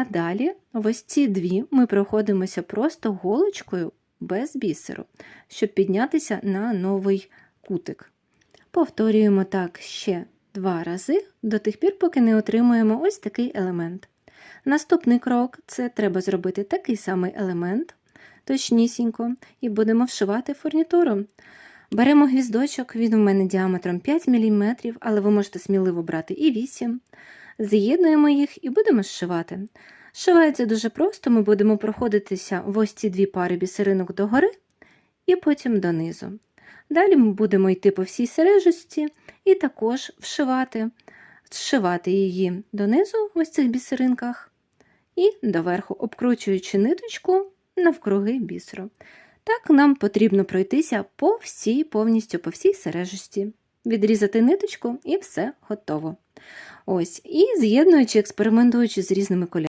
А далі, ось ці дві, ми проходимося просто голочкою без бісеру, щоб піднятися на новий кутик. Повторюємо так ще два рази до тих пір, поки не отримуємо ось такий елемент. Наступний крок це треба зробити такий самий елемент, точнісінько, і будемо вшивати фурнітуру. Беремо гвіздочок, він у мене діаметром 5 мм, але ви можете сміливо брати і 8 З'єднуємо їх і будемо зшивати. Зшивається дуже просто, ми будемо проходитися в ось ці дві пари бісеринок догори і потім донизу. Далі ми будемо йти по всій сережості і також вшивати, зшивати її донизу в ось цих бісеринках і доверху, обкручуючи ниточку навкруги бісеру. Так нам потрібно пройтися по всій, повністю по всій сережості, відрізати ниточку і все готово. Ось, і з'єднуючи, експериментуючи з різними кольорами.